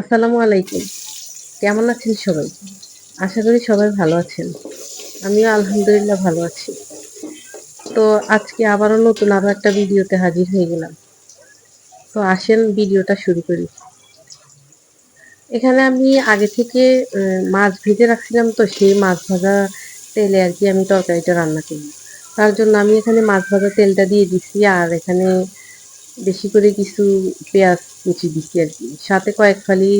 আসসালামু আলাইকুম। কেমন আছেন সবাই? আশা করি সবাই ভালো আছেন। আমিও আলহামদুলিল্লাহ ভালো আছি। তো আজকে আবারও নতুন আরও একটা ভিডিওতে হাজির হয়ে গেলাম। তো আসেন ভিডিওটা শুরু করি। এখানে আমি আগে থেকে মাছ ভেজে রাখছিলাম তো সেই মাছ ভাজা তেলে আর কি আমি তরকারিটা রান্না করি। তার জন্য আমি এখানে মাছ ভাজা তেলটা দিয়ে দিচ্ছি আর এখানে বেশি করে কিছু পেঁয়াজ কুচি দিচ্ছি আর কি। সাথে কয়েক ফালি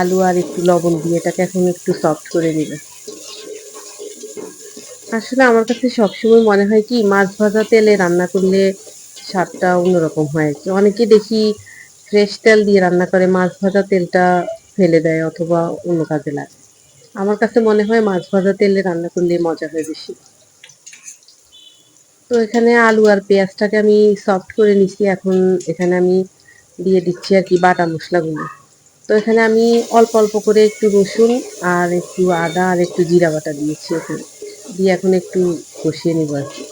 আলু আর একটু লবণ দিয়ে এটাকে এখন একটু সফট করে দিবে আসলে আমার কাছে সবসময় মনে হয় কি, মাছ ভাজা তেলে রান্না করলে স্বাদটা অন্যরকম হয় আর কি। অনেকে দেখি ফ্রেশ তেল দিয়ে রান্না করে, মাছ ভাজা তেলটা ফেলে দেয় অথবা অন্য কাজে লাগে। আমার কাছে মনে হয় মাছ ভাজা তেলে রান্না করলে মজা হয় বেশি। তো এখানে আলু আর পেঁয়াজটাকে আমি সফট করে নিচ্ছি এখন এখানে আমি দিয়ে দিচ্ছি আর কি বাটা মশলাগুলো। তো এখানে আমি অল্প অল্প করে একটু রসুন আর একটু আদা আর একটু জিরা বাটা দিয়েছি এখানে। দিয়ে এখন একটু কষিয়ে নেব আর কি।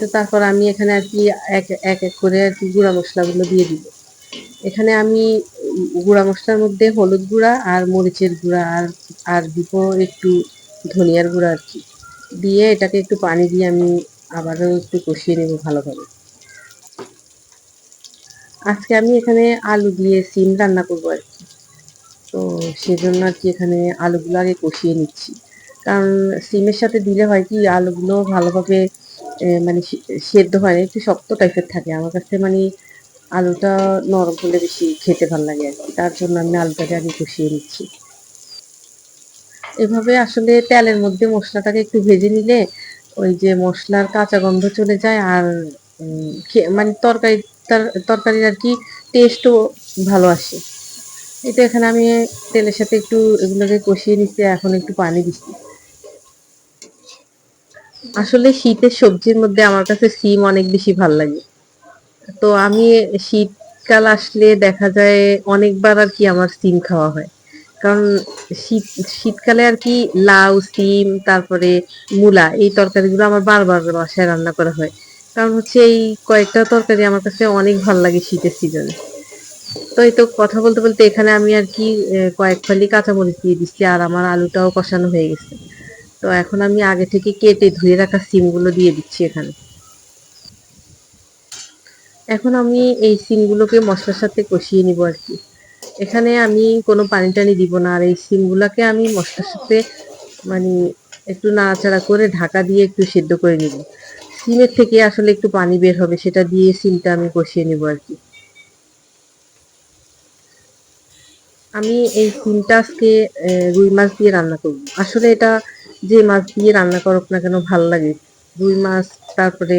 তো তারপর আমি এখানে আর কি এক এক এক করে আর কি গুঁড়া মশলাগুলো দিয়ে দিব। এখানে আমি গুঁড়া মশলার মধ্যে হলুদ গুঁড়া আর মরিচের গুঁড়া আর আর দিব একটু ধনিয়ার গুঁড়া আর কি। দিয়ে এটাকে একটু পানি দিয়ে আমি আবারও একটু কষিয়ে নেব ভালোভাবে। আজকে আমি এখানে আলু দিয়ে সিম রান্না করব আর কি। তো সেজন্য আর কি এখানে আলুগুলো আগে কষিয়ে নিচ্ছি। কারণ সিমের সাথে দিলে হয় কি, আলুগুলো ভালোভাবে মানে সেদ্ধ হয় না, একটু শক্ত টাইপের থাকে। আমার কাছে মানে আলুটা নরম হলে বেশি খেতে ভালো লাগে আর কি। তার জন্য আমি আলুটাকে আগে কষিয়ে নিচ্ছি। এভাবে আসলে তেলের মধ্যে মশলাটাকে একটু ভেজে নিলে ওই যে মশলার কাঁচা গন্ধ চলে যায় আর মানে তরকারি তরকারির আর কি টেস্টও ভালো আসে। এটা এখানে আমি তেলের সাথে একটু এগুলোকে কষিয়ে নিচ্ছি, এখন একটু পানি দিচ্ছি। আসলে শীতের সবজির মধ্যে আমার কাছে সিম অনেক বেশি ভালো লাগে। তো আমি শীতকাল আসলে দেখা যায় অনেকবার আর কি আমার সিম খাওয়া হয়। কারণ শীত, শীতকালে আর কি লাউ, সিম, তারপরে মূলা এই তরকারিগুলো আমার বারবার বাসায় রান্না করা হয়। কারণ হচ্ছে এই কয়েকটা তরকারি আমার কাছে অনেক ভালো লাগে শীতের সিজনে তো এই তো কথা বলতে বলতে এখানে আমি আর কি কয়েক ফালি কাঁচামরিচ দিয়ে দিচ্ছি আর আমার আলুটাও কষানো হয়ে গেছে। তো এখন আমি আগে থেকে কেটে ধুয়ে রাখা সিমগুলো দিয়ে দিচ্ছি এখানে। এখন আমি এই সিমগুলোকে মশলার সাথে কষিয়ে নিব আর কি। এখানে আমি কোনো পানি টানি দিব না। আর এই সিমগুলোকে আমি মশলার সাথে মানে একটু নাড়াচাড়া করে ঢাকা দিয়ে একটু সেদ্ধ করে নিব। সিমের থেকে আসলে একটু পানি বের হবে, সেটা দিয়ে সিমটা আমি কষিয়ে নিব আর কি। আমি এই সিমটা আজকে রুই মাছ দিয়ে রান্না করব। আসলে এটা যে মাছ দিয়ে রান্না করুক না কেন, ভালো লাগে। রুই মাছ, তারপরে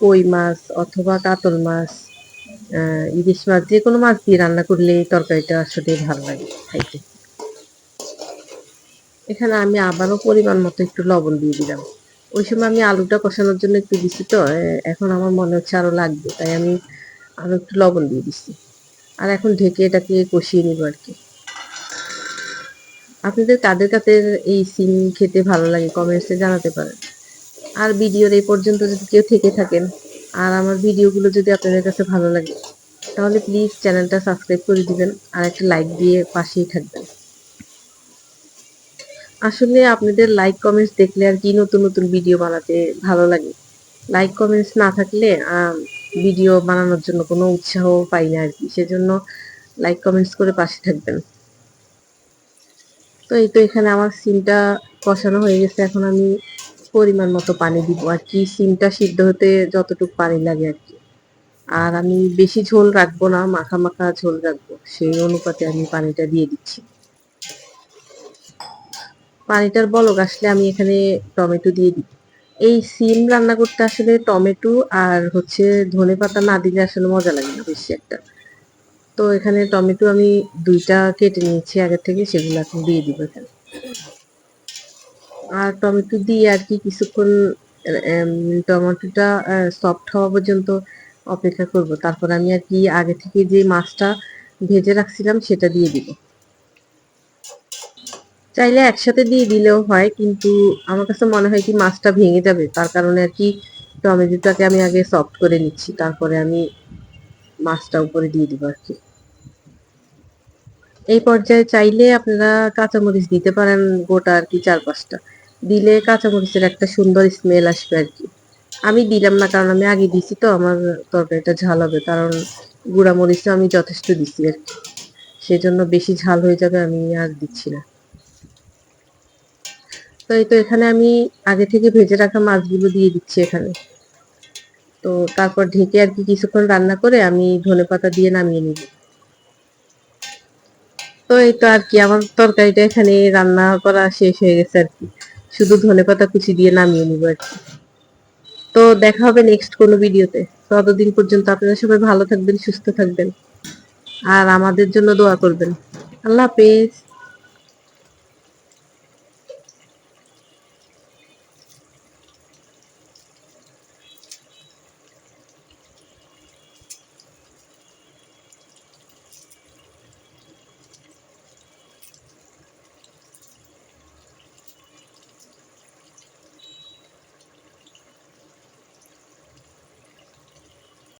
কই মাছ অথবা কাতল মাছ ইলিশ মাছ, যে কোনো মাছ দিয়ে রান্না করলে তরকারিটা আসলে ভালো লাগে খাইতে। এখানে আমি আবারও পরিমাণ মতো একটু লবণ দিয়ে দিলাম। ওই সময় আমি আলুটা কষানোর জন্য একটু দিছি তো এখন আমার মনে হচ্ছে আরও লাগবে, তাই আমি আরও একটু লবণ দিয়ে দিচ্ছি আর এখন ঢেকে এটাকে কষিয়ে নিব আর কি। আপনাদের কাদের কাদের এই সিম খেতে ভালো লাগে কমেন্টসে জানাতে পারেন। আর ভিডিওর এই পর্যন্ত যদি কেউ থেকে থাকেন আর আমার ভিডিওগুলো যদি আপনাদের কাছে ভালো লাগে, তাহলে প্লিজ চ্যানেলটা সাবস্ক্রাইব করে দিবেন আর একটা লাইক দিয়ে পাশেই থাকবেন। আসলে আপনাদের লাইক কমেন্টস দেখলে আর কি নতুন নতুন ভিডিও বানাতে ভালো লাগে। লাইক কমেন্টস না থাকলে ভিডিও বানানোর জন্য কোনো উৎসাহ পাই না আর কি। সেজন্য লাইক কমেন্টস করে পাশে থাকবেন। তো এই তো এখানে আমার সিমটা কষানো হয়ে গেছে। এখন আমি পরিমাণ মতো পানি দিব আর কি, সিমটা সিদ্ধ হতে যতটুকু পানি লাগে আর কি। আর আমি বেশি ঝোল রাখব না, মাখা মাখা ঝোল রাখব, সেই অনুপাতে আমি পানিটা দিয়ে দিচ্ছি। পানিটার বলক আসলে আমি এখানে টমেটো দিয়ে দিই। এই সিম রান্না করতে আসলে টমেটো আর হচ্ছে ধনে পাতা না দিলে আসলে মজা লাগে না বেশি একটা। তো এখানে টমেটো আমি দুইটা কেটে নিয়েছি আগে থেকে, সেগুলো এখন দিয়ে দিব এখানে। আর টমেটো দিয়ে আর কি কিছুক্ষণ টমেটোটা সফট হওয়া পর্যন্ত অপেক্ষা করব। তারপর আমি আর কি আগে থেকে যে মাছটা ভেজে রাখছিলাম সেটা দিয়ে দিব। চাইলে একসাথে দিয়ে দিলেও হয়, কিন্তু আমার কাছে মনে হয় কি মাছটা ভেঙে যাবে। তার কারণে আর কি টমেটোটাকে আমি আগে সফট করে নিচ্ছি, তারপরে আমি মাছটা উপরে দিয়ে দিব আর কি। এই পর্যায়ে চাইলে আপনারা কাঁচামরিচ দিতে পারেন গোটা আর কি চার পাঁচটা দিলে কাঁচামরিচের একটা সুন্দর স্মেল আসবে আর কি। আমি দিলাম না কারণ আমি আগে দিছি তো, আমার তরকারিটা ঝাল হবে, কারণ গুঁড়া মরিচও আমি যথেষ্ট দিছি আর কি। সেজন্য বেশি ঝাল হয়ে যাবে আমি আর দিচ্ছি না। তো এই তো এখানে আমি আগে থেকে ভেজে রাখা মাছগুলো দিয়ে দিচ্ছি এখানে। তো তারপর ঢেকে আর কি কিছুক্ষণ রান্না করে আমি ধনেপাতা দিয়ে নামিয়ে নিব। তো এই তো আর কি, আমার তরকারিটা এখানে রান্না করা শেষ হয়ে গেছে আর কি। শুধু ধনেপাতা কুচি দিয়ে নামিয়ে নিব আর কি। তো দেখা হবে নেক্সট কোনো ভিডিওতে। ততদিন পর্যন্ত আপনারা সবাই ভালো থাকবেন, সুস্থ থাকবেন। আর আমাদের জন্য দোয়া করবেন। আল্লাহ হাফেজ।